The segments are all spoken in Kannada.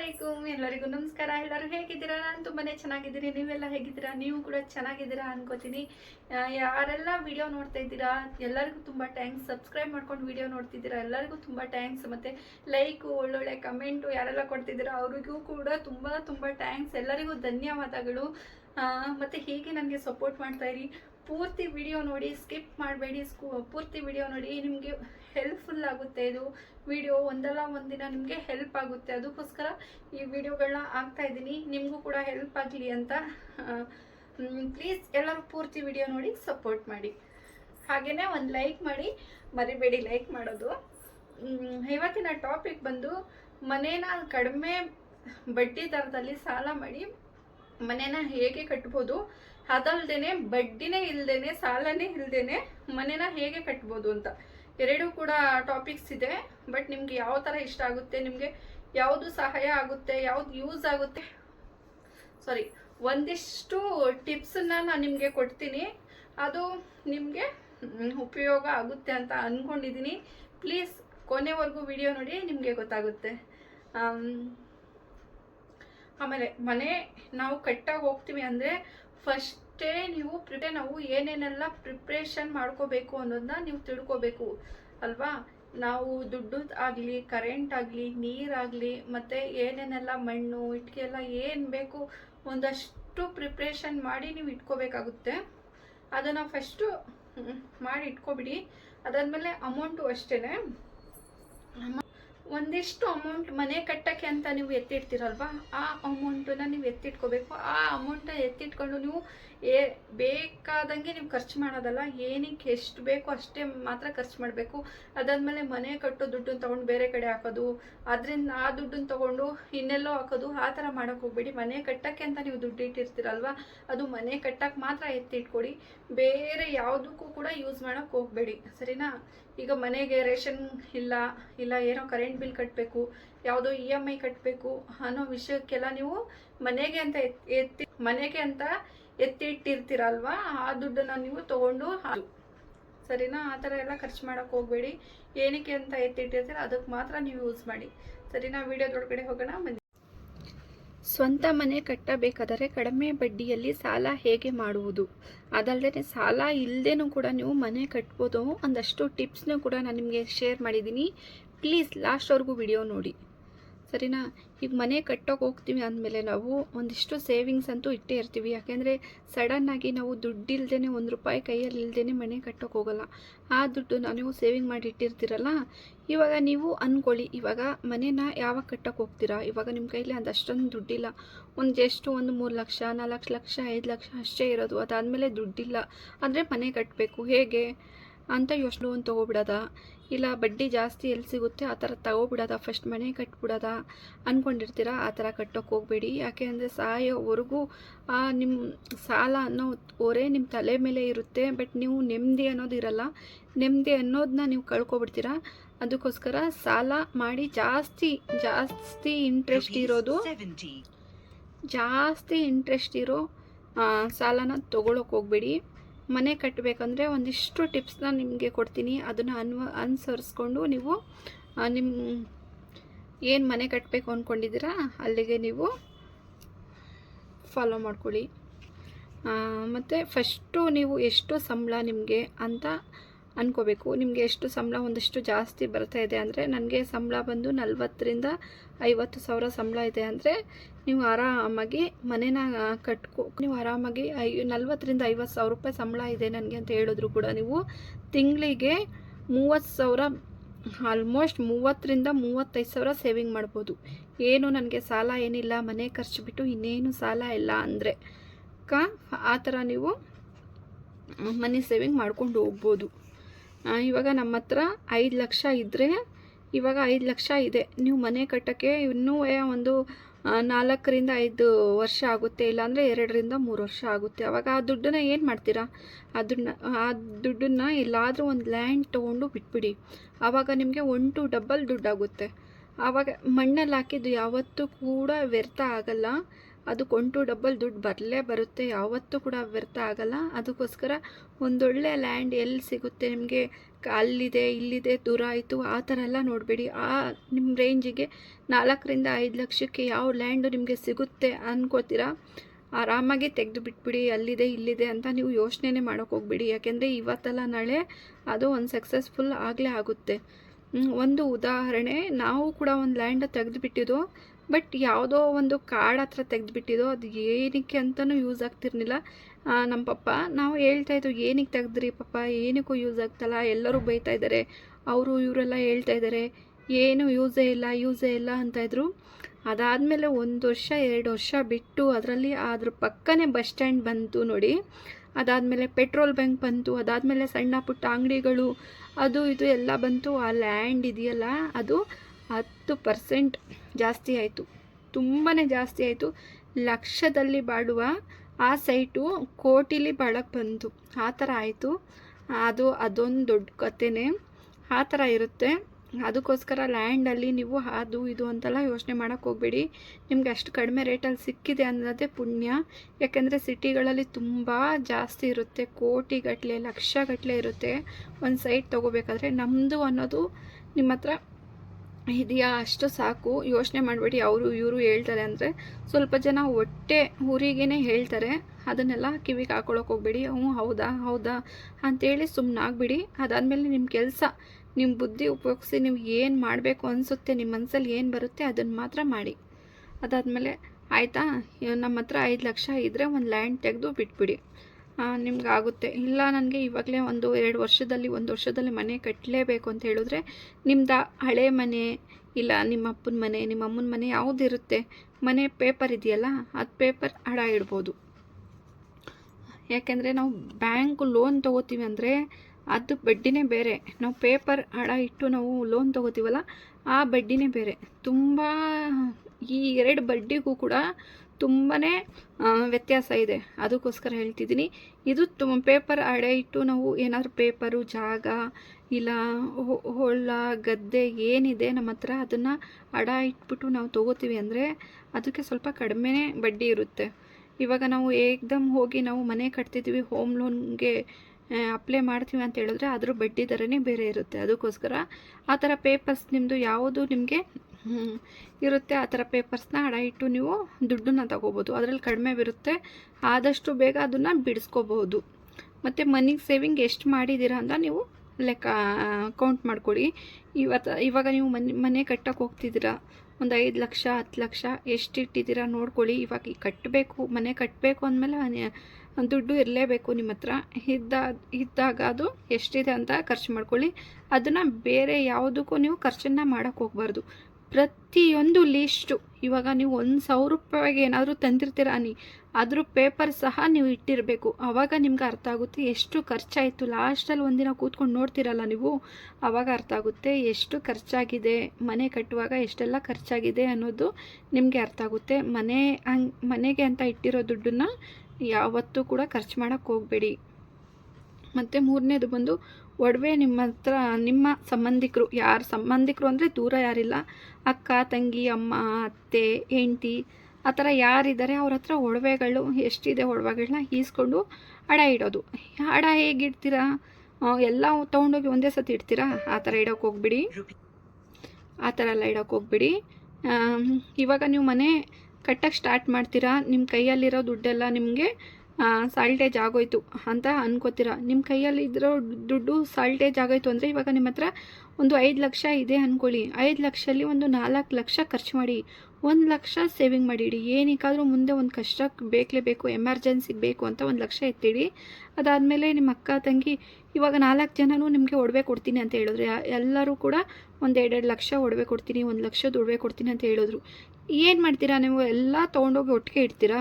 ಅಲೈಕುಮ್ ಎಲ್ಲರಿಗೂ ನಮಸ್ಕಾರ. ಎಲ್ಲರೂ ಹೇಗಿದ್ದೀರಾ? ನಾನು ತುಂಬಾ ಚೆನ್ನಾಗಿದ್ದೀನಿ. ನೀವೆಲ್ಲ ಹೇಗಿದ್ದೀರಾ? ನೀವು ಕೂಡ ಚೆನ್ನಾಗಿದ್ದೀರಾ ಅನ್ಕೋತೀನಿ. ಯಾರೆಲ್ಲ ವಿಡಿಯೋ ನೋಡ್ತಾ ಇದ್ದೀರಾ? ಎಲ್ಲರಿಗೂ ತುಂಬ ಟ್ಯಾಂಕ್ಸ್ ಸಬ್ಸ್ಕ್ರೈಬ್ ಮಾಡ್ಕೊಂಡು ವಿಡಿಯೋ ನೋಡ್ತಿದ್ದೀರಾ? ಎಲ್ಲರಿಗೂ ತುಂಬ ಟ್ಯಾಂಕ್ಸ್ ಮತ್ತು ಲೈಕು ಒಳ್ಳೊಳ್ಳೆ ಕಮೆಂಟು ಯಾರೆಲ್ಲ ಕೊಡ್ತಿದ್ದೀರಾ? ಅವರಿಗೂ ಕೂಡ ತುಂಬ ತುಂಬ ಟ್ಯಾಂಕ್ಸ್ ಎಲ್ಲರಿಗೂ ಧನ್ಯವಾದಗಳು. ಮತ್ತೆ ಹೀಗೆ ನನಗೆ ಸಪೋರ್ಟ್ ಮಾಡ್ತಾ ಇರಿ? ಪೂರ್ತಿ ವಿಡಿಯೋ ನೋಡಿ ಸ್ಕಿಪ್ ಮಾಡಬೇಡಿ. ಸ್ಕೂ, ಪೂರ್ತಿ ವಿಡಿಯೋ ನೋಡಿ. ನಿಮಗೆ ಹೆಲ್ಪ್ಫುಲ್ ಆಗುತ್ತೆ. ಇದು ವಿಡಿಯೋ ಒಂದಲ್ಲ ಒಂದಿನ ನಿಮಗೆ ಹೆಲ್ಪ್ ಆಗುತ್ತೆ. ಅದಕ್ಕೋಸ್ಕರ ಈ ವಿಡಿಯೋಗಳನ್ನ ಹಾಕ್ತಾ ಇದ್ದೀನಿ. ನಿಮಗೂ ಕೂಡ ಹೆಲ್ಪ್ ಆಗಲಿ ಅಂತ. ಪ್ಲೀಸ್ ಎಲ್ಲರೂ ಪೂರ್ತಿ ವಿಡಿಯೋ ನೋಡಿ ಸಪೋರ್ಟ್ ಮಾಡಿ. ಹಾಗೆಯೇ ಒಂದು ಲೈಕ್ ಮಾಡಿ. ಮರಿಬೇಡಿ ಲೈಕ್ ಮಾಡೋದು. ಇವತ್ತಿನ ಟಾಪಿಕ್ ಬಂದು ಮನೇನ ಕಡಿಮೆ ಬಡ್ಡಿ ದರದಲ್ಲಿ ಸಾಲ ಮಾಡಿ ಮನೇನ ಹೇಗೆ ಕಟ್ಬೋದು? ಅದಲ್ದೇನೆ ಬಡ್ಡಿನೇ ಇಲ್ದೇನೆ ಸಾಲನೇ ಇಲ್ದೇನೆ ಮನೇನ ಹೇಗೆ ಕಟ್ಬೋದು ಅಂತ. ಎರಡೂ ಕೂಡ ಟಾಪಿಕ್ಸ್ ಇದೆ ಬಟ್ ನಿಮ್ಗೆ ಯಾವ ಥರ ಇಷ್ಟ ಆಗುತ್ತೆ ನಿಮಗೆ ಯಾವುದು ಸಹಾಯ ಆಗುತ್ತೆ ಯಾವ್ದು ಯೂಸ್ ಆಗುತ್ತೆ? ಸಾರಿ ಒಂದಿಷ್ಟು ಟಿಪ್ಸನ್ನ ನಾನು ನಿಮಗೆ ಕೊಡ್ತೀನಿ. ಅದು ನಿಮಗೆ ಉಪಯೋಗ ಆಗುತ್ತೆ ಅಂತ ಅಂದ್ಕೊಂಡಿದ್ದೀನಿ ಪ್ಲೀಸ್ ಕೊನೆವರೆಗೂ ವಿಡಿಯೋ ನೋಡಿ ನಿಮಗೆ ಗೊತ್ತಾಗುತ್ತೆ. ಆಮ್, ಆಮೇಲೆ ಮನೆ ನಾವು ಕಟ್ಟಾಗಿ ಹೋಗ್ತೀವಿ ಅಂದರೆ ಫಸ್ಟೇ ನೀವು ಪ್ರಿಪೇ ನಾವು ಏನೇನೆಲ್ಲ ಪ್ರಿಪ್ರೇಷನ್ ಮಾಡ್ಕೋಬೇಕು ಅನ್ನೋದನ್ನ ನೀವು ತಿಳ್ಕೋಬೇಕು, ಅಲ್ವಾ? ನಾವು ದುಡ್ಡು ಆಗಲಿ ಕರೆಂಟ್ ಆಗಲಿ, ನೀರಾಗಲಿ, ಮತ್ತು ಏನೇನೆಲ್ಲ ಮಣ್ಣು ಇಟ್ಕೆ ಎಲ್ಲ ಏನು ಬೇಕು ಒಂದಷ್ಟು ಪ್ರಿಪ್ರೇಷನ್ ಮಾಡಿ ನೀವು ಇಟ್ಕೋಬೇಕಾಗುತ್ತೆ. ಅದನ್ನು ಫಸ್ಟು ಮಾಡಿ ಇಟ್ಕೊಬಿಡಿ. ಅದಾದಮೇಲೆ ಅಮೌಂಟು ಅಷ್ಟೇ ಒಂದಿಷ್ಟು ಅಮೌಂಟ್ ಮನೆ ಕಟ್ಟಕ್ಕೆ ಅಂತ ನೀವು ಎತ್ತಿಡ್ತೀರಲ್ವಾ? ಆ ಅಮೌಂಟನ್ನ ನೀವು ಎತ್ತಿಟ್ಕೋಬೇಕು. ಆ ಅಮೌಂಟನ್ನ ಎತ್ತಿಟ್ಕೊಂಡು ನೀವು ಏ, ಬೇಕಾದಂಗೆ ನೀವು ಖರ್ಚು ಮಾಡೋದಲ್ಲ, ಏನಕ್ಕೆ ಎಷ್ಟು ಬೇಕೋ ಅಷ್ಟೇ ಮಾತ್ರ ಖರ್ಚು ಮಾಡಬೇಕು. ಅದಾದಮೇಲೆ ಮನೆ ಕಟ್ಟೋ ದುಡ್ಡನ್ನ ತೊಗೊಂಡು ಬೇರೆ ಕಡೆ ಹಾಕೋದು ಅದರಿಂದ ಆ ದುಡ್ಡನ್ನ ತೊಗೊಂಡು ಇನ್ನೆಲ್ಲೋ ಹಾಕೋದು, ಆ ಥರ ಮಾಡೋಕ್ಕೆ ಹೋಗ್ಬೇಡಿ. ಮನೆ ಕಟ್ಟಕ್ಕೆ ಅಂತ ನೀವು ದುಡ್ಡು ಇಟ್ಟಿರ್ತೀರಲ್ವ, ಅದು ಮನೆ ಕಟ್ಟಕ್ಕೆ ಮಾತ್ರ ಎತ್ತಿಟ್ಕೊಡಿ. ಬೇರೆ ಯಾವುದಕ್ಕೂ ಕೂಡ ಯೂಸ್ ಮಾಡೋಕ್ಕೆ ಹೋಗಬೇಡಿ, ಸರಿನಾ? ಈಗ ಮನೆಗೆ ರೇಷನ್ ಇಲ್ಲ ಇಲ್ಲ ಏನೋ ಕರೆಂಟ್ ಬಿಲ್ ಕಟ್ಟಬೇಕು, ಯಾವುದೋ ಇ ಎಂ ಐ ಕಟ್ಟಬೇಕು ಅನ್ನೋ ವಿಷಯಕ್ಕೆಲ್ಲ ನೀವು ಮನೆಗೆ ಅಂತ ಎತ್- ಎತ್ತಿ ಮನೆಗೆ ಅಂತ ಎತ್ತಿಟ್ಟಿರ್ತೀರಲ್ವಾ? ಆ ದುಡ್ಡನ್ನು ನೀವು ತಗೊಂಡು ಅದು ಸರಿನಾ? ಆ ಥರ ಎಲ್ಲ ಖರ್ಚು ಮಾಡೋಕ್ಕೆ ಹೋಗಬೇಡಿ. ಏನಕ್ಕೆ ಅಂತ ಎತ್ತಿಟ್ಟಿರ್ತೀರ ಅದಕ್ಕೆ ಮಾತ್ರ ನೀವು ಯೂಸ್ ಮಾಡಿ. ಸರಿನಾ? ವಿಡಿಯೋದೊಳಗಡೆ ಹೋಗೋಣ, ಬನ್ನಿ. ಸ್ವಂತ ಮನೆ ಕಟ್ಟಬೇಕಾದರೆ ಕಡಿಮೆ ಬಡ್ಡಿಯಲ್ಲಿ ಸಾಲ ಹೇಗೆ ಮಾಡುವುದು? ಅದಲ್ಲದೆ ಸಾಲ ಇಲ್ಲದೇನೂ ಕೂಡ ನೀವು ಮನೆ ಕಟ್ಬೋದು. ಒಂದಷ್ಟು ಟಿಪ್ಸ್ನೂ ಕೂಡ ನಾನು ನಿಮಗೆ ಶೇರ್ ಮಾಡಿದ್ದೀನಿ. ಪ್ಲೀಸ್ ಲಾಸ್ಟ್ವರೆಗೂ ವಿಡಿಯೋ ನೋಡಿ. ಸರಿನಾ? ಈಗ ಮನೆ ಕಟ್ಟೋಕೆ ಹೋಗ್ತೀವಿ ಅಂದಮೇಲೆ ನಾವು ಒಂದಿಷ್ಟು ಸೇವಿಂಗ್ಸ್ ಅಂತೂ ಇಟ್ಟೇ ಇರ್ತೀವಿ. ಯಾಕೆಂದರೆ ಸಡನ್ನಾಗಿ ನಾವು ದುಡ್ಡಿಲ್ದೇ ಒಂದು ರೂಪಾಯಿ ಕೈಯಲ್ಲಿ ಇಲ್ದೇ ಮನೆ ಕಟ್ಟೋಕೆ ಹೋಗಲ್ಲ. ಆ ದುಡ್ಡು ನೀವು ಸೇವಿಂಗ್ ಮಾಡಿ ಇಟ್ಟಿರ್ತೀರಲ್ಲ? ಇವಾಗ ನೀವು ಅಂದ್ಕೊಳ್ಳಿ ಇವಾಗ ಮನೇನ ಯಾವಾಗ ಕಟ್ಟೋಕೆ ಹೋಗ್ತೀರಾ? ಇವಾಗ ನಿಮ್ಮ ಕೈಯಲ್ಲಿ ಅದು ಅಷ್ಟೊಂದು ದುಡ್ಡಿಲ್ಲ. ಒಂದು ಎಷ್ಟು ಒಂದು ಮೂರು ಲಕ್ಷ, ನಾಲ್ಕು ಲಕ್ಷ, ಐದು ಲಕ್ಷ ಅಷ್ಟೇ ಇರೋದು. ಅದಾದಮೇಲೆ ದುಡ್ಡಿಲ್ಲ. ಅಂದರೆ ಮನೆ ಕಟ್ಟಬೇಕು ಹೇಗೆ? ಅಂತ ಯೋಚನೆ ಒಂದು ತೊಗೊಬಿಡೋದ. ಇಲ್ಲ ಬಡ್ಡಿ ಜಾಸ್ತಿ ಎಲ್ಲಿ ಸಿಗುತ್ತೆ ಆ ಥರ ತಗೋಬಿಡೋದ. ಫಸ್ಟ್ ಮನೆ ಕಟ್ಬಿಡೋದ. ಅಂದ್ಕೊಂಡಿರ್ತೀರ ಆ ಥರ ಕಟ್ಟೋಕೆ ಹೋಗಬೇಡಿ. ಯಾಕೆ ಅಂದರೆ ಸಾಯೋವರೆಗೂ ಆ ನಿಮ್ಮ ಸಾಲ ಅನ್ನೋ ಹೊರೆ ನಿಮ್ಮ ತಲೆ ಮೇಲೆ ಇರುತ್ತೆ. ಬಟ್ ನೀವು ನೆಮ್ಮದಿ ಅನ್ನೋದು ಇರಲ್ಲ. ನೆಮ್ಮದಿ ಅನ್ನೋದನ್ನ ನೀವು ಕಳ್ಕೊಬಿಡ್ತೀರ. ಅದಕ್ಕೋಸ್ಕರ ಸಾಲ ಮಾಡಿ ಜಾಸ್ತಿ ಜಾಸ್ತಿ ಇಂಟ್ರೆಸ್ಟ್ ಇರೋದು ಜಾಸ್ತಿ ಇಂಟ್ರೆಸ್ಟ್ ಇರೋ ಸಾಲನ ತೊಗೊಳಕ್ಕೆ ಹೋಗಬೇಡಿ. ಮನೆ ಕಟ್ಟಬೇಕಂದ್ರೆ ಒಂದಿಷ್ಟು ಟಿಪ್ಸ್ನ ನಿಮಗೆ ಕೊಡ್ತೀನಿ. ಅದನ್ನು ಅನ್ವ, ಅನುಸರಿಸ್ಕೊಂಡು ನೀವು ನಿಮ್ಮ ಏನು ಮನೆ ಕಟ್ಟಬೇಕು ಅಂದ್ಕೊಂಡಿದ್ದೀರಾ ಅಲ್ಲಿಗೆ ನೀವು ಫಾಲೋ ಮಾಡ್ಕೊಳ್ಳಿ. ಮತ್ತು ಫಸ್ಟು ನೀವು ಎಷ್ಟು ಸಂಬಳ ನಿಮಗೆ ಅಂತ ಅನ್ಕೋಬೇಕು. ನಿಮಗೆ ಎಷ್ಟು ಸಂಬಳ ಒಂದಷ್ಟು ಜಾಸ್ತಿ ಬರ್ತಾ ಇದೆ ಅಂದರೆ ನನಗೆ ಸಂಬಳ ಬಂದು ನಲ್ವತ್ತರಿಂದ ಐವತ್ತು ಸಾವಿರ ಸಂಬಳ ಇದೆ ಅಂದರೆ ನೀವು ಆರಾಮಾಗಿ ಮನೇನ ಕಟ್ಕೊ, ನೀವು ಆರಾಮಾಗಿ ಐ, ನಲ್ವತ್ತರಿಂದ ಐವತ್ತು ಸಾವಿರ ರೂಪಾಯಿ ಸಂಬಳ ಇದೆ ನನಗೆ ಅಂತ ಹೇಳಿದ್ರು ಕೂಡ ನೀವು ತಿಂಗಳಿಗೆ ಮೂವತ್ತು ಸಾವಿರ ಆಲ್ಮೋಸ್ಟ್ ಮೂವತ್ತರಿಂದ ಮೂವತ್ತೈದು ಸಾವಿರ ಸೇವಿಂಗ್ ಮಾಡ್ಬೋದು. ಏನು ನನಗೆ ಸಾಲ ಏನಿಲ್ಲ, ಮನೆ ಖರ್ಚು ಬಿಟ್ಟು ಇನ್ನೇನು ಸಾಲ ಇಲ್ಲ ಅಂದರೆ. ಕ, ಆ ಥರ ನೀವು ಮನಿ ಸೇವಿಂಗ್ ಮಾಡ್ಕೊಂಡು ಹೋಗ್ಬೋದು. ಇವಾಗ ನಮ್ಮ ಹತ್ರ ಐದು ಲಕ್ಷ ಇದ್ದರೆ ಇವಾಗ ಐದು ಲಕ್ಷ ಇದೆ. ನೀವು ಮನೆ ಕಟ್ಟೋಕ್ಕೆ ಇನ್ನೂ ಒಂದು ಆ, ನಾಲ್ಕರಿಂದ ಐದು ವರ್ಷ ಆಗುತ್ತೆ ಇಲ್ಲಾಂದರೆ ಎರಡರಿಂದ ಮೂರು ವರ್ಷ ಆಗುತ್ತೆ. ಅವಾಗ ಆ ದುಡ್ಡನ್ನ ಏನು ಮಾಡ್ತೀರಾ? ಅದನ್ನ ಆ ದುಡ್ಡನ್ನ ಎಲ್ಲಾದರೂ ಒಂದು ಲ್ಯಾಂಡ್ ತೊಗೊಂಡು ಬಿಟ್ಬಿಡಿ. ಆವಾಗ ನಿಮಗೆ ಒನ್ ಟು ಡಬಲ್ ದುಡ್ಡಾಗುತ್ತೆ. ಆವಾಗ ಮಣ್ಣಲ್ಲಿ ಹಾಕಿದ್ದು ಯಾವತ್ತೂ ಕೂಡ ವ್ಯರ್ಥ ಆಗಲ್ಲ. ಅದಕ್ಕೆ ಕೊಂಟು ಡಬಲ್ ದುಡ್ಡು ಬರಲೇ ಬರುತ್ತೆ. ಯಾವತ್ತೂ ಕೂಡ ವ್ಯರ್ಥ ಆಗಲ್ಲ. ಅದಕ್ಕೋಸ್ಕರ ಒಂದೊಳ್ಳೆ ಲ್ಯಾಂಡ್ ಎಲ್ಲಿ ಸಿಗುತ್ತೆ, ನಿಮಗೆ ಅಲ್ಲಿದೆ, ಇಲ್ಲಿದೆ, ದೂರ ಆಯಿತು, ಆ ಥರ ಎಲ್ಲ ನೋಡಬೇಡಿ. ಆ ನಿಮ್ಮ ರೇಂಜಿಗೆ ನಾಲ್ಕರಿಂದ ಐದು ಲಕ್ಷಕ್ಕೆ ಯಾವ ಲ್ಯಾಂಡು ನಿಮಗೆ ಸಿಗುತ್ತೆ ಅಂದ್ಕೋತೀರಾ ಆರಾಮಾಗಿ ತೆಗೆದು ಬಿಟ್ಬಿಡಿ. ಅಲ್ಲಿದೆ, ಇಲ್ಲಿದೆ ಅಂತ ನೀವು ಯೋಚನೆನೇ ಮಾಡೋಕೆ ಹೋಗ್ಬಿಡಿ. ಯಾಕೆಂದರೆ ಇವತ್ತಲ್ಲ ನಾಳೆ ಅದು ಒಂದು ಸಕ್ಸಸ್ಫುಲ್ ಆಗಲೇ ಆಗುತ್ತೆ. ಒಂದು ಉದಾಹರಣೆ. ನಾವು ಕೂಡ ಒಂದು ಲ್ಯಾಂಡ್ ತೆಗೆದುಬಿಟ್ಟಿದ್ದು ಬಟ್ ಯಾವುದೋ ಒಂದು ಕಾರ್ಡ್ ಹತ್ರ ತೆಗೆದುಬಿಟ್ಟಿದೋ ಅದು ಏನಕ್ಕೆ ಅಂತಲೂ ಯೂಸ್ ಆಗ್ತಿರ್ಲಿಲ್ಲ. ನಮ್ಮ ಪಪ್ಪ, ನಾವು ಹೇಳ್ತಾ ಇದ್ವು, ಏನಕ್ಕೆ ತೆಗೆದ್ರಿ ಪಪ್ಪ? ಏನಕ್ಕೂ ಯೂಸ್ ಆಗ್ತಲ್ಲ? ಎಲ್ಲರೂ ಬೈತಾ ಇದ್ದಾರೆ ಅವರು ಇವರೆಲ್ಲ ಹೇಳ್ತಾ ಇದ್ದಾರೆ ಏನು ಯೂಸೇ ಇಲ್ಲ ಯೂಸೇ ಇಲ್ಲ ಅಂತ ಇದ್ರು. ಅದಾದಮೇಲೆ ಒಂದು ವರ್ಷ, ಎರಡು ವರ್ಷ ಬಿಟ್ಟು ಅದರಲ್ಲಿ ಅದ್ರ ಪಕ್ಕನೇ ಬಸ್ ಸ್ಟ್ಯಾಂಡ್ ಬಂತು ನೋಡಿ. ಅದಾದಮೇಲೆ ಪೆಟ್ರೋಲ್ ಬ್ಯಾಂಕ್ ಬಂತು. ಅದಾದಮೇಲೆ ಸಣ್ಣ ಪುಟ್ಟ ಅಂಗಡಿಗಳು, ಅದು ಇದು ಎಲ್ಲ ಬಂತು. ಆ ಲ್ಯಾಂಡ್ ಇದೆಯಲ್ಲ, ಅದು ಹತ್ತು ಪರ್ಸೆಂಟ್ ಜಾಸ್ತಿ ಆಯಿತು. ತುಂಬಾ ಜಾಸ್ತಿ ಆಯಿತು. ಲಕ್ಷದಲ್ಲಿ ಬಾಳುವ ಆ ಸೈಟು ಕೋಟಿಲಿ ಬಾಳಕ್ಕೆ ಬಂತು. ಆ ಥರ ಆಯಿತು. ಅದು ಅದೊಂದು ದೊಡ್ಡ ಕಥೆನೇ ಆ ಥರ ಇರುತ್ತೆ. ಅದಕ್ಕೋಸ್ಕರ ಲ್ಯಾಂಡಲ್ಲಿ ನೀವು ಅದು, ಇದು ಅಂತೆಲ್ಲ ಯೋಚನೆ ಮಾಡೋಕ್ಕೆ ಹೋಗಬೇಡಿ. ನಿಮ್ಗೆ ಅಷ್ಟು ಕಡಿಮೆ ರೇಟಲ್ಲಿ ಸಿಕ್ಕಿದೆ ಅನ್ನೋದೇ ಪುಣ್ಯ. ಯಾಕೆಂದರೆ ಸಿಟಿಗಳಲ್ಲಿ ತುಂಬ ಜಾಸ್ತಿ ಇರುತ್ತೆ. ಕೋಟಿಗಟ್ಟಲೆ ಲಕ್ಷಗಟ್ಟಲೆ ಇರುತ್ತೆ. ಒಂದು ಸೈಟ್ ತೊಗೋಬೇಕಾದ್ರೆ ನಮ್ಮದು ಅನ್ನೋದು ನಿಮ್ಮ ಹತ್ರ ಇದೆಯಾ, ಅಷ್ಟು ಸಾಕು. ಯೋಚನೆ ಮಾಡಬೇಡಿ, ಅವರು ಇವರು ಹೇಳ್ತಾರೆ ಅಂದರೆ ಸ್ವಲ್ಪ ಜನ ಹೊಟ್ಟೆ ಊರಿಗೇ ಹೇಳ್ತಾರೆ. ಅದನ್ನೆಲ್ಲ ಕಿವಿಗೆ ಹಾಕೊಳಕ್ಕೆ ಹೋಗ್ಬೇಡಿ. ಹ್ಞೂ, ಹೌದಾ ಹೌದಾ ಅಂತೇಳಿ ಸುಮ್ಮನೆ ಆಗ್ಬಿಡಿ. ಅದಾದಮೇಲೆ ನಿಮ್ಮ ಕೆಲಸ ನಿಮ್ಮ ಬುದ್ಧಿ ಉಪಯೋಗಿಸಿ ನೀವು ಏನು ಮಾಡಬೇಕು ಅನಿಸುತ್ತೆ ನಿಮ್ಮ ಮನಸ್ಸಲ್ಲಿ ಏನು ಬರುತ್ತೆ ಅದನ್ನು ಮಾತ್ರ ಮಾಡಿ. ಅದಾದಮೇಲೆ ಆಯಿತಾ? ನಮ್ಮ ಹತ್ರ ಐದು ಲಕ್ಷ ಇದ್ದರೆ ಒಂದು ಲ್ಯಾಂಡ್ ತೆಗೆದು ಬಿಟ್ಬಿಡಿ. ನಿಮ್ಗೆ ಆಗುತ್ತೆ ಇಲ್ಲ, ನನಗೆ ಇವಾಗಲೇ ಒಂದು ಎರಡು ವರ್ಷದಲ್ಲಿ, ಒಂದು ವರ್ಷದಲ್ಲಿ ಮನೆ ಕಟ್ಟಲೇಬೇಕು ಅಂತ ಹೇಳಿದ್ರೆ ನಿಮ್ದು ಹಳೆ ಮನೆ, ಇಲ್ಲ ನಿಮ್ಮ ಅಪ್ಪನ ಮನೆ, ನಿಮ್ಮ ಅಮ್ಮನ ಮನೆ ಯಾವುದಿರುತ್ತೆ? ಮನೆ ಪೇಪರ್ ಇದೆಯಲ್ಲ, ಅದು ಪೇಪರ್ ಹಡ ಇಡ್ಬೋದು. ಯಾಕೆಂದರೆ ನಾವು ಬ್ಯಾಂಕ್ ಲೋನ್ ತೊಗೋತೀವಿ ಅಂದರೆ ಅದು ಬಡ್ಡಿನೇ ಬೇರೆ. ನಾವು ಪೇಪರ್ ಹಣ ಇಟ್ಟು ನಾವು ಲೋನ್ ತೊಗೋತೀವಲ್ಲ, ಆ ಬಡ್ಡಿನೇ ಬೇರೆ. ತುಂಬ ಈ ಎರಡು ಬಡ್ಡಿಗೂ ಕೂಡ ತುಂಬಾ ವ್ಯತ್ಯಾಸ ಇದೆ. ಅದಕ್ಕೋಸ್ಕರ ಹೇಳ್ತಿದ್ದೀನಿ. ಇದು ತುಂಬ ಪೇಪರ್ ಅಡೆ ಇಟ್ಟು ನಾವು ಏನಾದರೂ ಪೇಪರು, ಜಾಗ, ಇಲ್ಲ ಹೊಳ್ಳ, ಗದ್ದೆ ಏನಿದೆ ನಮ್ಮ ಹತ್ರ ಅದನ್ನು ಅಡ ಇಟ್ಬಿಟ್ಟು ನಾವು ತೊಗೋತೀವಿ ಅಂದರೆ ಅದಕ್ಕೆ ಸ್ವಲ್ಪ ಕಡಿಮೆನೇ ಬಡ್ಡಿ ಇರುತ್ತೆ. ಇವಾಗ ನಾವು ಏಕ್ದಮ್ ಹೋಗಿ ನಾವು ಮನೆ ಕಟ್ತಿದ್ದೀವಿ, ಹೋಮ್ ಲೋನ್ಗೆ ಅಪ್ಲೈ ಮಾಡ್ತೀವಿ ಅಂತ ಹೇಳಿದ್ರೆ ಅದ್ರ ಬಡ್ಡಿ ದರನೇ ಬೇರೆ ಇರುತ್ತೆ. ಅದಕ್ಕೋಸ್ಕರ ಆ ಥರ ಪೇಪರ್ಸ್ ನಿಮ್ಮದು ಯಾವುದು ನಿಮಗೆ ಇರುತ್ತೆ ಆ ಥರ ಪೇಪರ್ಸ್ನ ಅಡ ಇಟ್ಟು ನೀವು ದುಡ್ಡನ್ನ ತಗೋಬೋದು. ಅದರಲ್ಲಿ ಕಡಿಮೆ ಬಿರುತ್ತೆ. ಆದಷ್ಟು ಬೇಗ ಅದನ್ನು ಬಿಡಿಸ್ಕೋಬಹುದು. ಮತ್ತು ಮನಿ ಸೇವಿಂಗ್ ಎಷ್ಟು ಮಾಡಿದ್ದೀರಾ ಅಂತ ನೀವು ಲೆಕ್ಕ ಕೌಂಟ್ ಮಾಡ್ಕೊಳ್ಳಿ. ಇವತ್ತು ಇವಾಗ ನೀವು ಮನೆ ಮನೆ ಕಟ್ಟಕ್ಕೆ ಹೋಗ್ತಿದ್ದೀರಾ? ಒಂದು ಐದು ಲಕ್ಷ, ಹತ್ತು ಲಕ್ಷ ಎಷ್ಟು ಇಟ್ಟಿದ್ದೀರಾ ನೋಡ್ಕೊಳ್ಳಿ. ಇವಾಗ ಈಗ ಕಟ್ಟಬೇಕು ಮನೆ ಕಟ್ಟಬೇಕು ಅಂದಮೇಲೆ ದುಡ್ಡು ಇರಲೇಬೇಕು ನಿಮ್ಮ ಹತ್ರ. ಇದ್ದ, ಇದ್ದಾಗ ಅದು ಎಷ್ಟಿದೆ ಅಂತ ಖರ್ಚು ಮಾಡ್ಕೊಳ್ಳಿ. ಅದನ್ನು ಬೇರೆ ಯಾವುದಕ್ಕೂ ನೀವು ಖರ್ಚನ್ನು ಮಾಡೋಕ್ಕೆ ಹೋಗ್ಬಾರ್ದು. ಪ್ರತಿಯೊಂದು ಲೀಸ್ಟು. ಇವಾಗ ನೀವು ಒಂದು ಸಾವಿರ ರೂಪಾಯಿಗೆ ಏನಾದರೂ ತಂದಿರ್ತೀರ ನೀ ಅದ್ರ ಪೇಪರ್ ಸಹ ನೀವು ಇಟ್ಟಿರಬೇಕು. ಆವಾಗ ನಿಮ್ಗೆ ಅರ್ಥ ಆಗುತ್ತೆ ಎಷ್ಟು ಖರ್ಚಾಯಿತು. ಲಾಸ್ಟಲ್ಲಿ ಒಂದಿನ ಕೂತ್ಕೊಂಡು ನೋಡ್ತೀರಲ್ಲ ನೀವು. ಆವಾಗ ಅರ್ಥ ಆಗುತ್ತೆ ಎಷ್ಟು ಖರ್ಚಾಗಿದೆ. ಮನೆ ಕಟ್ಟುವಾಗ ಎಷ್ಟೆಲ್ಲ ಖರ್ಚಾಗಿದೆ ಅನ್ನೋದು ನಿಮಗೆ ಅರ್ಥ ಆಗುತ್ತೆ. ಮನೆ ಮನೆಗೆ ಅಂತ ಇಟ್ಟಿರೋ ದುಡ್ಡನ್ನ ಯಾವತ್ತೂ ಕೂಡ ಖರ್ಚು ಮಾಡೋಕ್ಕೆ ಹೋಗಬೇಡಿ. ಮತ್ತು ಮೂರನೇದು ಬಂದು ಒಡವೆ ನಿಮ್ಮ ಹತ್ರ ನಿಮ್ಮ ಸಂಬಂಧಿಕರು, ಯಾರು ಸಂಬಂಧಿಕರು ಅಂದರೆ ದೂರ ಯಾರಿಲ್ಲ. ಅಕ್ಕ, ತಂಗಿ, ಅಮ್ಮ, ಅತ್ತೆ, ಹೆಂಡತಿ, ಆ ಥರ ಯಾರಿದ್ದಾರೆ ಅವ್ರ ಹತ್ರ ಒಡವೆಗಳು, ಎಷ್ಟಿದೆ ಒಡವೆಗಳನ್ನ ಈಸ್ಕೊಂಡು ಅಡ ಇಡೋದು. ಅಡ ಹೇಗಿಡ್ತೀರಾ? ಎಲ್ಲ ತೊಗೊಂಡೋಗಿ ಒಂದೇ ಸತಿ ಇಡ್ತೀರಾ? ಆ ಥರ ಇಡೋಕೆ ಹೋಗ್ಬಿಡಿ. ಆ ಥರ ಎಲ್ಲ ಇಡೋಕೆ ಹೋಗ್ಬಿಡಿ. ಇವಾಗ ನೀವು ಮನೆ ಕಟ್ಟಕ್ಕೆ ಸ್ಟಾರ್ಟ್ ಮಾಡ್ತೀರಾ? ನಿಮ್ಮ ಕೈಯಲ್ಲಿರೋ ದುಡ್ಡೆಲ್ಲ ನಿಮಗೆ ಸಾಲ್ಟೇಜ್ ಆಗೋಯ್ತು ಅಂತ ಅನ್ಕೋತೀರ? ನಿಮ್ಮ ಕೈಯಲ್ಲಿ ಇದ್ರೋ ದುಡ್ಡು ಸಾಲ್ಟೇಜ್ ಆಗೋಯ್ತು ಅಂದರೆ ಇವಾಗ ನಿಮ್ಮ ಹತ್ರ ಒಂದು ಐದು ಲಕ್ಷ ಇದೆ ಅಂದ್ಕೊಳ್ಳಿ ಐದು ಲಕ್ಷಲ್ಲಿ ಒಂದು ನಾಲ್ಕು ಲಕ್ಷ ಖರ್ಚು ಮಾಡಿ. ಒಂದು ಲಕ್ಷ ಸೇವಿಂಗ್ ಮಾಡಿಡಿ. ಏನಕ್ಕಾದರೂ ಮುಂದೆ ಒಂದು ಕಷ್ಟಕ್ಕೆ ಬೇಕೇ ಬೇಕು ಎಮರ್ಜೆನ್ಸಿಗೆ ಬೇಕು ಅಂತ ಒಂದು ಲಕ್ಷ ಎತ್ತಿಡಿ. ಅದಾದಮೇಲೆ ನಿಮ್ಮ ಅಕ್ಕ, ತಂಗಿ ಇವಾಗ ನಾಲ್ಕು ಜನನೂ ನಿಮಗೆ ಒಡವೆ ಕೊಡ್ತೀನಿ ಅಂತ ಹೇಳಿದ್ರೆ. ಎಲ್ಲರೂ ಕೂಡ ಒಂದು ಎರಡೆರಡು ಲಕ್ಷ ಒಡವೆ ಕೊಡ್ತೀನಿ, ಒಂದು ಲಕ್ಷದ ಒಡವೆ ಕೊಡ್ತೀನಿ ಅಂತ ಹೇಳಿದ್ರು. ಏನು ಮಾಡ್ತೀರಾ ನೀವು? ಎಲ್ಲ ತೊಗೊಂಡೋಗಿ ಒಟ್ಟಿಗೆ ಇಡ್ತೀರಾ?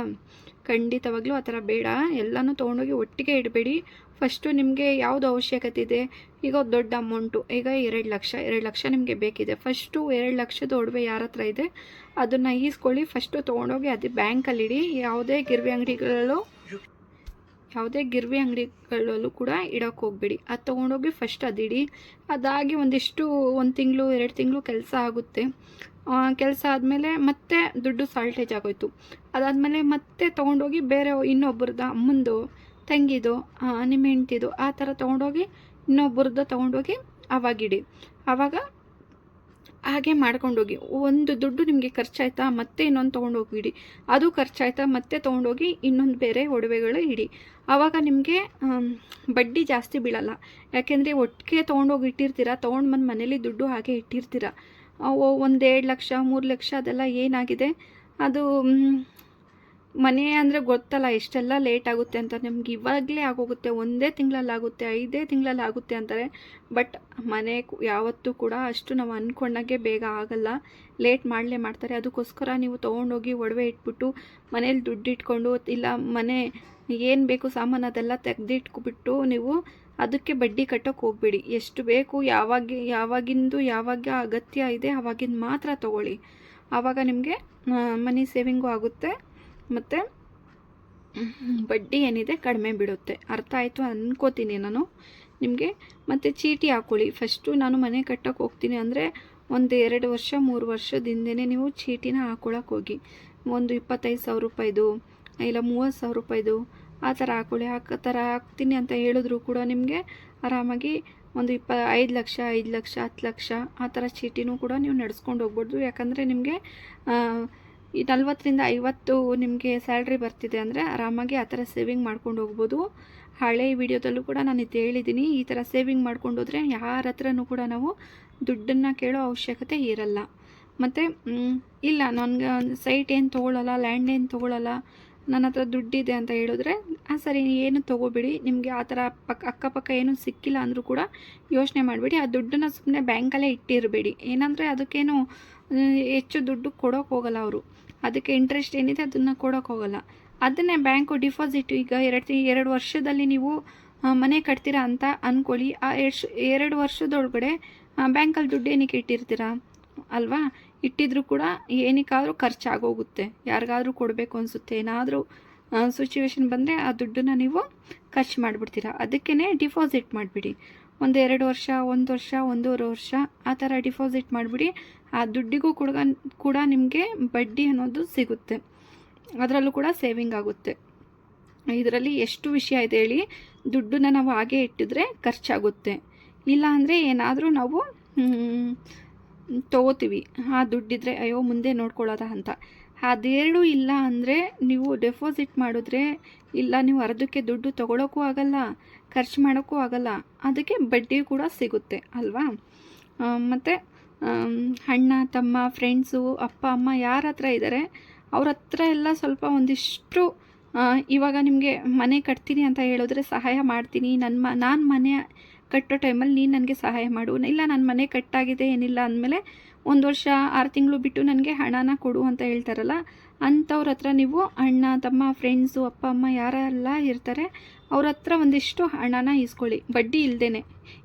ಖಂಡಿತವಾಗ್ಲೂ ಆ ಥರ ಬೇಡ. ಎಲ್ಲನೂ ತೊಗೊಂಡೋಗಿ ಒಟ್ಟಿಗೆ ಇಡಬೇಡಿ. ಫಸ್ಟು ನಿಮಗೆ ಯಾವುದು ಅವಶ್ಯಕತೆ ಇದೆ? ಈಗ ದೊಡ್ಡ ಅಮೌಂಟು ಈಗ ಎರಡು ಲಕ್ಷ ಎರಡು ಲಕ್ಷ ನಿಮಗೆ ಬೇಕಿದೆ. ಫಸ್ಟು ಎರಡು ಲಕ್ಷದ ಒಡವೆ ಯಾರ ಹತ್ರ ಇದೆ? ಅದನ್ನು ಈಸ್ಕೊಳ್ಳಿ. ಫಸ್ಟು ತೊಗೊಂಡೋಗಿ ಅದು ಬ್ಯಾಂಕಲ್ಲಿ ಇಡಿ. ಯಾವುದೇ ಗಿರ್ವಿ ಅಂಗಡಿಗಳಲ್ಲೂ, ಯಾವುದೇ ಗಿರ್ವಿ ಅಂಗಡಿಗಳಲ್ಲೂ ಕೂಡ ಇಡೋಕ್ಕೆ ಹೋಗ್ಬೇಡಿ. ಅದು ತೊಗೊಂಡೋಗಿ ಫಸ್ಟ್ ಅದಿಡಿ ಅದಾಗಿ ಒಂದಿಷ್ಟು, ಒಂದು ತಿಂಗಳು, ಎರಡು ತಿಂಗಳು ಕೆಲಸ ಆಗುತ್ತೆ. ಕೆಲಸ ಆದಮೇಲೆ ಮತ್ತೆ ದುಡ್ಡು ಸಾಲ್ಟೇಜ್ ಆಗೋಯ್ತು. ಅದಾದಮೇಲೆ ಮತ್ತೆ ತೊಗೊಂಡೋಗಿ ಬೇರೆ ಇನ್ನೊಬ್ಬರದ ಅಮ್ಮಂದು, ತಂಗಿದು ನಿಮ್ಮ ಹೆಂಡ್ತಿದು, ಆ ಥರ ತೊಗೊಂಡೋಗಿ ಇನ್ನೊಬ್ಬರದ್ದು ತೊಗೊಂಡೋಗಿ ಅವಾಗಿಡಿ ಆವಾಗ ಹಾಗೆ ಮಾಡ್ಕೊಂಡೋಗಿ. ಒಂದು ದುಡ್ಡು ನಿಮಗೆ ಖರ್ಚಾಯ್ತಾ ಮತ್ತೆ ಇನ್ನೊಂದು ತೊಗೊಂಡೋಗಿಡಿ ಅದು ಖರ್ಚಾಯ್ತಾ ಮತ್ತೆ ತೊಗೊಂಡೋಗಿ ಇನ್ನೊಂದು ಬೇರೆ ಒಡವೆಗಳು ಇಡಿ. ಆವಾಗ ನಿಮಗೆ ಬಡ್ಡಿ ಜಾಸ್ತಿ ಬೀಳಲ್ಲ. ಯಾಕೆಂದರೆ ಒಟ್ಟಿಗೆ ತೊಗೊಂಡೋಗಿ ಇಟ್ಟಿರ್ತೀರ, ತೊಗೊಂಡು ಬಂದು ಮನೇಲಿ ದುಡ್ಡು ಹಾಗೆ ಇಟ್ಟಿರ್ತೀರ. ಒಂದು ಎರಡು ಲಕ್ಷ, ಮೂರು ಲಕ್ಷ ಅದೆಲ್ಲ ಏನಾಗಿದೆ? ಅದು ಮನೆ ಅಂದರೆ ಗೊತ್ತಲ್ಲ ಎಷ್ಟೆಲ್ಲ ಲೇಟ್ ಆಗುತ್ತೆ ಅಂತ. ನಿಮ್ಗೆ ಇವಾಗಲೇ ಆಗೋಗುತ್ತೆ. ಒಂದೇ ತಿಂಗಳಲ್ಲಿ ಆಗುತ್ತೆ ಐದೇ ತಿಂಗಳಲ್ಲಿ ಆಗುತ್ತೆ ಅಂತಾರೆ. ಬಟ್ ಮನೆ ಯಾವತ್ತೂ ಕೂಡ ಅಷ್ಟು ನಾವು ಅಂದ್ಕೊಂಡಾಗೆ ಬೇಗ ಆಗಲ್ಲ. ಲೇಟ್ ಮಾಡಲೇ ಮಾಡ್ತಾರೆ. ಅದಕ್ಕೋಸ್ಕರ ನೀವು ತೊಗೊಂಡೋಗಿ ಒಡವೆ ಇಟ್ಬಿಟ್ಟು ಮನೇಲಿ ದುಡ್ಡು ಇಟ್ಕೊಂಡು, ಇಲ್ಲ ಮನೆ ಏನು ಬೇಕು ಸಾಮಾನು ಅದೆಲ್ಲ ತೆಗೆದಿಟ್ಕೊಬಿಟ್ಟು ನೀವು ಅದಕ್ಕೆ ಬಡ್ಡಿ ಕಟ್ಟೋಕೆ ಹೋಗ್ಬೇಡಿ. ಎಷ್ಟು ಬೇಕು ಯಾವಾಗ, ಯಾವಾಗಿಂದು ಯಾವಾಗ ಅಗತ್ಯ ಇದೆ ಆವಾಗಿಂದ ಮಾತ್ರ ತೊಗೊಳ್ಳಿ. ಆವಾಗ ನಿಮಗೆ ಮನಿ ಸೇವಿಂಗು ಆಗುತ್ತೆ. ಮತ್ತು ಬಡ್ಡಿ ಏನಿದೆ ಕಡಿಮೆ ಬಿಡುತ್ತೆ. ಅರ್ಥ ಆಯಿತು ಅನ್ಕೋತೀನಿ ನಾನು. ನಿಮಗೆ ಮತ್ತು ಚೀಟಿ ಹಾಕ್ಕೊಳ್ಳಿ ಫಸ್ಟು ನಾನು ಮನೆ ಕಟ್ಟೋಕೆ ಹೋಗ್ತೀನಿ ಅಂದರೆ ಒಂದು ಎರಡು ವರ್ಷ, ಮೂರು ವರ್ಷದಿಂದನೇ ನೀವು ಚೀಟಿನ ಹಾಕೊಳಕ್ಕೆ ಹೋಗಿ. ಒಂದು ಇಪ್ಪತ್ತೈದು ಸಾವಿರ ರೂಪಾಯಿದು, ಇಲ್ಲ ಮೂವತ್ತು ಸಾವಿರ ರೂಪಾಯಿದು ಆ ಥರ ಹಾಕೊಳ್ಳಿ ಆ ಥರ ಹಾಕ್ತೀನಿ ಅಂತ ಹೇಳಿದ್ರು ಕೂಡ ನಿಮಗೆ ಆರಾಮಾಗಿ ಒಂದು ಇಪ್ಪ ಐದು ಲಕ್ಷ ಐದು ಲಕ್ಷ, ಹತ್ತು ಲಕ್ಷ ಆ ಥರ ಚೀಟಿನೂ ಕೂಡ ನೀವು ನಡೆಸ್ಕೊಂಡು ಹೋಗ್ಬೋದು. ಯಾಕಂದರೆ ನಿಮಗೆ ಈ ನಲ್ವತ್ತರಿಂದ ಐವತ್ತು ನಿಮಗೆ ಸ್ಯಾಲ್ರಿ ಬರ್ತಿದೆ ಅಂದರೆ ಆರಾಮಾಗಿ ಆ ಥರ ಸೇವಿಂಗ್ ಮಾಡ್ಕೊಂಡು ಹೋಗ್ಬೋದು. ಹಳೆ ವಿಡಿಯೋದಲ್ಲೂ ಕೂಡ ನಾನು ಇದು ಹೇಳಿದ್ದೀನಿ, ಈ ಥರ ಸೇವಿಂಗ್ ಮಾಡ್ಕೊಂಡು ಹೋದರೆ ಯಾರ ಹತ್ರನೂ ಕೂಡ ನಾವು ದುಡ್ಡನ್ನು ಕೇಳೋ ಅವಶ್ಯಕತೆ ಇರಲ್ಲ. ಮತ್ತು ಇಲ್ಲ, ನನಗೆ ಸೈಟ್ ಏನು ತೊಗೊಳ್ಳಲ್ಲ ಲ್ಯಾಂಡ್ ಏನು ತೊಗೊಳ್ಳಲ್ಲ ನನ್ನ ಹತ್ರ ದುಡ್ಡಿದೆ ಅಂತ ಹೇಳಿದ್ರೆ ಹಾಂ ಸರಿ ಏನು ತೊಗೋಬೇಡಿ. ನಿಮಗೆ ಆ ಥರ ಪಕ್ಕ ಅಕ್ಕಪಕ್ಕ ಏನೂ ಸಿಕ್ಕಿಲ್ಲ ಅಂದರೂ ಕೂಡ ಯೋಚನೆ ಮಾಡಬೇಡಿ. ಆ ದುಡ್ಡನ್ನು ಸುಮ್ಮನೆ ಬ್ಯಾಂಕಲ್ಲೇ ಇಟ್ಟಿರಬೇಡಿ. ಏನಂದರೆ ಅದಕ್ಕೇನು ಹೆಚ್ಚು ದುಡ್ಡು ಕೊಡೋಕೆ ಹೋಗಲ್ಲ ಅವರು. ಅದಕ್ಕೆ ಇಂಟ್ರೆಸ್ಟ್ ಏನಿದೆ ಅದನ್ನು ಕೊಡೋಕೆ ಹೋಗಲ್ಲ. ಅದನ್ನೇ ಬ್ಯಾಂಕು ಡಿಪಾಸಿಟ್ ಈಗ ಎರಡು ಎರಡು ವರ್ಷದಲ್ಲಿ ನೀವು ಮನೆ ಕಟ್ತೀರಾ ಅಂತ ಅಂದ್ಕೊಳ್ಳಿ ಆ, ಎರಡು ವರ್ಷದೊಳಗಡೆ ಬ್ಯಾಂಕಲ್ಲಿ ದುಡ್ಡು ಏನಕ್ಕೆ ಇಟ್ಟಿರ್ತೀರಾ? ಅಲ್ವಾ? ಇಟ್ಟಿದ್ರು ಕೂಡ ಏನಕ್ಕಾದರೂ ಖರ್ಚಾಗೋಗುತ್ತೆ. ಯಾರಿಗಾದರೂ ಕೊಡಬೇಕು ಅನಿಸುತ್ತೆ. ಏನಾದರೂ ಸಿಚುವೇಶನ್ ಬಂದರೆ ಆ ದುಡ್ಡನ್ನು ನೀವು ಖರ್ಚು ಮಾಡಿಬಿಡ್ತೀರಾ. ಅದಕ್ಕೇ ಡಿಪಾಸಿಟ್ ಮಾಡಿಬಿಡಿ. ಒಂದು ಎರಡು ವರ್ಷ, ಒಂದು ವರ್ಷ, ಒಂದೂವರೆ ವರ್ಷ ಆ ಥರ ಡಿಪಾಸಿಟ್ ಮಾಡಿಬಿಡಿ. ಆ ದುಡ್ಡಿಗೂ ಕೂಡ ಕೂಡ ನಿಮಗೆ ಬಡ್ಡಿ ಅನ್ನೋದು ಸಿಗುತ್ತೆ. ಅದರಲ್ಲೂ ಕೂಡ ಸೇವಿಂಗ್ ಆಗುತ್ತೆ. ಇದರಲ್ಲಿ ಎಷ್ಟು ವಿಷಯ ಇದೆ ಹೇಳಿ, ದುಡ್ಡನ್ನ ನಾವು ಹಾಗೆ ಇಟ್ಟಿದ್ರೆ ಖರ್ಚಾಗುತ್ತೆ. ಇಲ್ಲ ಅಂದರೆ ಏನಾದರೂ ನಾವು ತಗೋತೀವಿ. ಆ ದುಡ್ಡಿದ್ರೆ ಅಯ್ಯೋ, ಮುಂದೆ ನೋಡ್ಕೊಳ್ಳೋದ ಅಂತ. ಅದೆರಡು ಇಲ್ಲ ಅಂದರೆ ನೀವು ಡೆಪಾಸಿಟ್ ಮಾಡಿದ್ರೆ, ಇಲ್ಲ ನೀವು ಅರ್ಧಕ್ಕೆ ದುಡ್ಡು ತೊಗೊಳೋಕ್ಕೂ ಆಗಲ್ಲ, ಖರ್ಚು ಮಾಡೋಕ್ಕೂ ಆಗಲ್ಲ, ಅದಕ್ಕೆ ಬಡ್ಡಿ ಕೂಡ ಸಿಗುತ್ತೆ, ಅಲ್ವಾ? ಮತ್ತು ಅಣ್ಣ, ತಮ್ಮ ಫ್ರೆಂಡ್ಸು ಅಪ್ಪ, ಅಮ್ಮ ಯಾರ ಹತ್ರ ಇದ್ದಾರೆ ಅವ್ರ ಹತ್ರ ಎಲ್ಲ ಸ್ವಲ್ಪ ಒಂದಿಷ್ಟು ಇವಾಗ ನಿಮಗೆ ಮನೆ ಕಟ್ತೀನಿ ಅಂತ ಹೇಳಿದ್ರೆ ಸಹಾಯ ಮಾಡ್ತೀನಿ ನನ್ನ ಮ, ನಾನು ಮನೆ ಕಟ್ಟೋ ಟೈಮಲ್ಲಿ ನೀನು ನನಗೆ ಸಹಾಯ ಮಾಡು. ಇಲ್ಲ ನನ್ನ ಮನೆ ಕಟ್ಟಾಗಿದೆ, ಏನಿಲ್ಲ ಅಂದಮೇಲೆ ಒಂದು ವರ್ಷ, ಆರು ತಿಂಗಳು ಬಿಟ್ಟು ನನಗೆ ಹಣನ ಕೊಡು ಅಂತ ಹೇಳ್ತಾರಲ್ಲ, ಅಂಥವ್ರ ಹತ್ರ ನೀವು ಅಣ್ಣ, ತಮ್ಮ ಫ್ರೆಂಡ್ಸು ಅಪ್ಪ, ಅಮ್ಮ ಯಾರೆಲ್ಲ ಇರ್ತಾರೆ, ಅವ್ರ ಹತ್ರ ಒಂದಿಷ್ಟು ಹಣನ ಇಸ್ಕೊಳ್ಳಿ ಬಡ್ಡಿ ಇಲ್ಲದೇ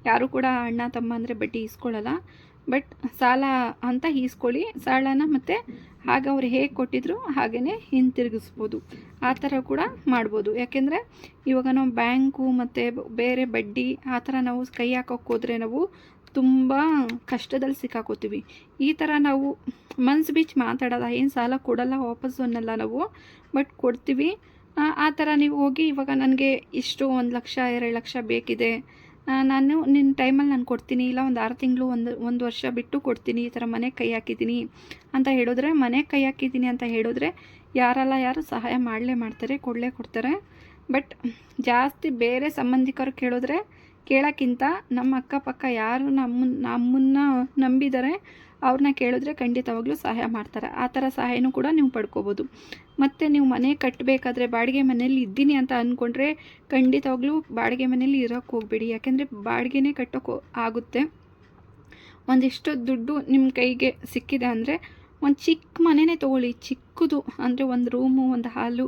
ಯಾರು ಕೂಡ ಅಣ್ಣ, ತಮ್ಮ ಅಂದರೆ ಬಡ್ಡಿ ಇಸ್ಕೊಳ್ಳಲ್ಲ ಬಟ್ ಸಾಲ ಅಂತ ಈಸ್ಕೊಳ್ಳಿ ಸಾಲನ ಮತ್ತು ಹಾಗೆ ಅವ್ರು ಹೇಗೆ ಕೊಟ್ಟಿದ್ರು ಹಾಗೆಯೇ ಹಿಂತಿರುಗಿಸ್ಬೋದು. ಆ ಥರ ಕೂಡ ಮಾಡ್ಬೋದು. ಯಾಕೆಂದರೆ ಇವಾಗ ನಾವು ಬ್ಯಾಂಕು ಮತ್ತು ಬೇರೆ ಬಡ್ಡಿ ಆ ಥರ ನಾವು ಕೈ ಹಾಕೋಕ್ಕೆ ಹೋದರೆ ನಾವು ತುಂಬ ಕಷ್ಟದಲ್ಲಿ ಸಿಕ್ಕಾಕೋತೀವಿ. ಈ ಥರ ನಾವು ಮನ್ಸು ಬಿಚ್ಚಿ ಮಾತಾಡೋದ? ಏನು ಸಾಲ ಕೊಡಲ್ಲ ವಾಪಸ್ ಅನ್ನಲ್ಲ ನಾವು ಬಟ್ ಕೊಡ್ತೀವಿ. ಆ, ಥರ ನೀವು ಹೋಗಿ ಇವಾಗ ನನಗೆ ಇಷ್ಟು ಒಂದು ಲಕ್ಷ ಎರಡು ಲಕ್ಷ ಬೇಕಿದೆ. ನಾನು ನಿನ್ನ ಟೈಮಲ್ಲಿ ನಾನು ಕೊಡ್ತೀನಿ, ಇಲ್ಲ ಒಂದು ಆರು ತಿಂಗಳು ಒಂದು ಒಂದು ವರ್ಷ ಬಿಟ್ಟು ಕೊಡ್ತೀನಿ, ಈ ಥರ ಮನೆ ಕೈ ಹಾಕಿದ್ದೀನಿ ಅಂತ ಹೇಳಿದ್ರೆ ಮನೆ ಕೈ ಹಾಕಿದ್ದೀನಿ ಅಂತ ಹೇಳಿದ್ರೆ ಯಾರಲ್ಲ ಯಾರು ಸಹಾಯ ಮಾಡಲೇ ಮಾಡ್ತಾರೆ, ಕೊಡಲೇ ಕೊಡ್ತಾರೆ. ಬಟ್ ಜಾಸ್ತಿ ಬೇರೆ ಸಂಬಂಧಿಕರು ಕೇಳಿದ್ರೆ ಕೇಳೋಕ್ಕಿಂತ ನಮ್ಮ ಅಕ್ಕಪಕ್ಕ ಯಾರು ನಮ್ಮ ನಮ್ಮನ್ನು ನಂಬಿದ್ದಾರೆ ಅವ್ರನ್ನ ಕೇಳಿದ್ರೆ ಖಂಡಿತವಾಗ್ಲೂ ಸಹಾಯ ಮಾಡ್ತಾರೆ. ಆ ಥರ ಸಹಾಯನೂ ಕೂಡ ನೀವು ಪಡ್ಕೋಬೋದು. ಮತ್ತು ನೀವು ಮನೆ ಕಟ್ಟಬೇಕಾದ್ರೆ ಬಾಡಿಗೆ ಮನೇಲಿ ಇದ್ದೀನಿ ಅಂತ ಅಂದ್ಕೊಂಡ್ರೆ ಖಂಡಿತವಾಗ್ಲೂ ಬಾಡಿಗೆ ಮನೇಲಿ ಇರೋಕ್ಕೆ ಹೋಗಬೇಡಿ. ಯಾಕೆಂದರೆ ಬಾಡಿಗೆನೇ ಕಟ್ಟೋಕೆ ಆಗುತ್ತೆ. ಒಂದಿಷ್ಟು ದುಡ್ಡು ನಿಮ್ಮ ಕೈಗೆ ಸಿಕ್ಕಿದೆ ಅಂದರೆ ಒಂದು ಚಿಕ್ಕ ಮನೆನೇ ತೊಗೊಳ್ಳಿ. ಚಿಕ್ಕದು ಅಂದರೆ ಒಂದು ರೂಮು, ಒಂದು ಹಾಲು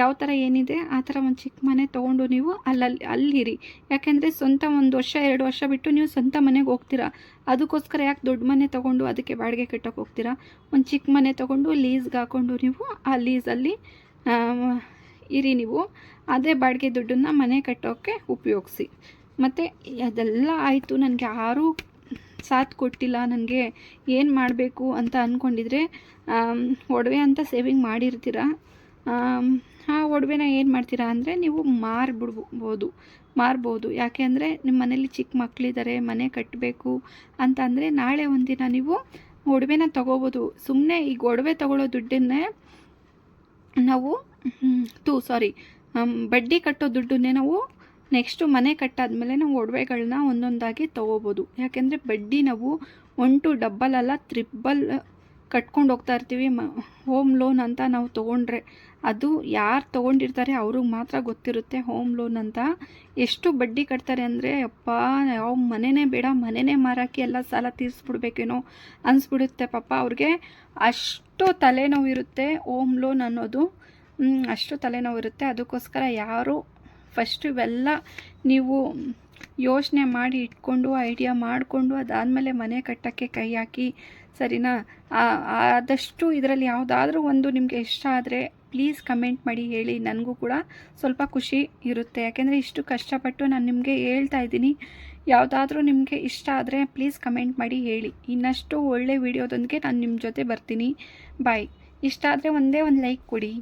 ಯಾವ ಥರ ಏನಿದೆ ಆ ಥರ ಒಂದು ಚಿಕ್ಕ ಮನೆ ತೊಗೊಂಡು ನೀವು ಅಲ್ಲಲ್ಲಿ, ಅಲ್ಲಿರಿ. ಯಾಕೆಂದರೆ ಸ್ವಂತ ಒಂದು ವರ್ಷ, ಎರಡು ವರ್ಷ ಬಿಟ್ಟು ನೀವು ಸ್ವಂತ ಮನೆಗೆ ಹೋಗ್ತೀರಾ? ಅದಕ್ಕೋಸ್ಕರ ಯಾಕೆ ದೊಡ್ಡ ಮನೆ ತೊಗೊಂಡು ಅದಕ್ಕೆ ಬಾಡಿಗೆ ಕಟ್ಟೋಕೆ ಹೋಗ್ತೀರಾ? ಒಂದು ಚಿಕ್ಕ ಮನೆ ತೊಗೊಂಡು ಲೀಸ್ಗೆ ಹಾಕ್ಕೊಂಡು ನೀವು ಆ ಲೀಸಲ್ಲಿ ಇರಿ ನೀವು. ಅದೇ ಬಾಡಿಗೆ ದುಡ್ಡನ್ನು ಮನೆ ಕಟ್ಟೋಕ್ಕೆ ಉಪಯೋಗಿಸಿ. ಮತ್ತು ಅದೆಲ್ಲ ಆಯಿತು, ನನಗೆ ಯಾರೂ ಸಾಥ್ ಕೊಟ್ಟಿಲ್ಲ. ನನಗೆ ಏನು ಮಾಡಬೇಕು ಅಂತ ಅಂದ್ಕೊಂಡಿದ್ರೆ ಒಡವೆ ಅಂತ ಸೇವಿಂಗ್ ಮಾಡಿರ್ತೀರ? ಆ ಒಡವೆನ ಏನು ಮಾಡ್ತೀರಾ ಅಂದರೆ ನೀವು ಮಾರಿಬಿಡ್ಬೋದು, ಮಾರ್ಬೋದು. ಯಾಕೆ ಅಂದರೆ ನಿಮ್ಮ ಮನೇಲಿ ಚಿಕ್ಕ ಮಕ್ಕಳಿದ್ದಾರೆ ಮನೆ ಕಟ್ಟಬೇಕು ಅಂತ ಅಂದರೆ ನಾಳೆ ಒಂದಿನ ನೀವು ಒಡವೆನ ತೊಗೋಬೋದು. ಸುಮ್ಮನೆ ಈಗ ಒಡವೆ ತೊಗೊಳ್ಳೋ ದುಡ್ಡನ್ನೇ ನಾವು ತೂ ಸಾರಿ ಬಡ್ಡಿ ಕಟ್ಟೋ ದುಡ್ಡನ್ನೇ ನಾವು ನೆಕ್ಸ್ಟು ಮನೆ ಕಟ್ಟಾದಮೇಲೆ ನಾವು ಒಡವೆಗಳನ್ನ ಒಂದೊಂದಾಗಿ ತೊಗೋಬೋದು. ಯಾಕೆಂದರೆ ಬಡ್ಡಿ ನಾವು ಒನ್ ಟು ಡಬ್ಬಲ್ ಅಲ್ಲ ತ್ರಿಬ್ಬಲ್ ಕಟ್ಕೊಂಡು ಹೋಗ್ತಾ ಇರ್ತೀವಿ. ಮ ಹೋಮ್ ಲೋನ್ ಅಂತ ನಾವು ತೊಗೊಂಡ್ರೆ. ಅದು ಯಾರು ತೊಗೊಂಡಿರ್ತಾರೆ ಅವ್ರಿಗೆ ಮಾತ್ರ ಗೊತ್ತಿರುತ್ತೆ ಹೋಮ್ ಲೋನ್ ಅಂತ. ಎಷ್ಟು ಬಡ್ಡಿ ಕಟ್ತಾರೆ ಅಂದರೆ, ಅಪ್ಪ ಯಾವ ಮನೆನೇ ಬೇಡ, ಮನೆನೇ ಮಾರಾಕಿ ಎಲ್ಲ ಸಾಲ ತೀರಿಸ್ಬಿಡ್ಬೇಕೇನೋ ಅನಿಸ್ಬಿಡುತ್ತೆ ಪಾಪ. ಅವ್ರಿಗೆ ಅಷ್ಟು ತಲೆನೋವು ಇರುತ್ತೆ ಹೋಮ್ ಲೋನ್ ಅನ್ನೋದು. ಅಷ್ಟು ತಲೆನೋವು ಇರುತ್ತೆ. ಅದಕ್ಕೋಸ್ಕರ ಯಾರು ಫಸ್ಟ್ ಇವೆಲ್ಲ ನೀವು ಯೋಚನೆ ಮಾಡಿ ಇಟ್ಕೊಂಡು ಐಡಿಯಾ ಮಾಡಿಕೊಂಡು, ಅದಾದಮೇಲೆ ಮನೆ ಕಟ್ಟೋಕ್ಕೆ ಕೈ ಹಾಕಿ, ಸರಿನಾ? ಆದಷ್ಟು ಇದರಲ್ಲಿ ಯಾವುದಾದ್ರೂ ಒಂದು ನಿಮಗೆ ಇಷ್ಟ ಆದರೆ ಪ್ಲೀಸ್ ಕಮೆಂಟ್ ಮಾಡಿ ಹೇಳಿ. ನನಗೂ ಕೂಡ ಸ್ವಲ್ಪ ಖುಷಿ ಇರುತ್ತೆ. ಯಾಕೆಂದರೆ ಇಷ್ಟು ಕಷ್ಟಪಟ್ಟು ನಾನು ನಿಮಗೆ ಹೇಳ್ತಾ ಇದ್ದೀನಿ. ಯಾವುದಾದ್ರೂ ನಿಮಗೆ ಇಷ್ಟ ಆದರೆ ಪ್ಲೀಸ್ ಕಮೆಂಟ್ ಮಾಡಿ ಹೇಳಿ. ಇನ್ನಷ್ಟು ಒಳ್ಳೆ ವಿಡಿಯೋದೊಂದಿಗೆ ನಾನು ನಿಮ್ಮ ಜೊತೆ ಬರ್ತೀನಿ. ಬಾಯ್. ಇಷ್ಟ ಆದರೆ ಒಂದೇ ಒಂದು ಲೈಕ್ ಕೊಡಿ.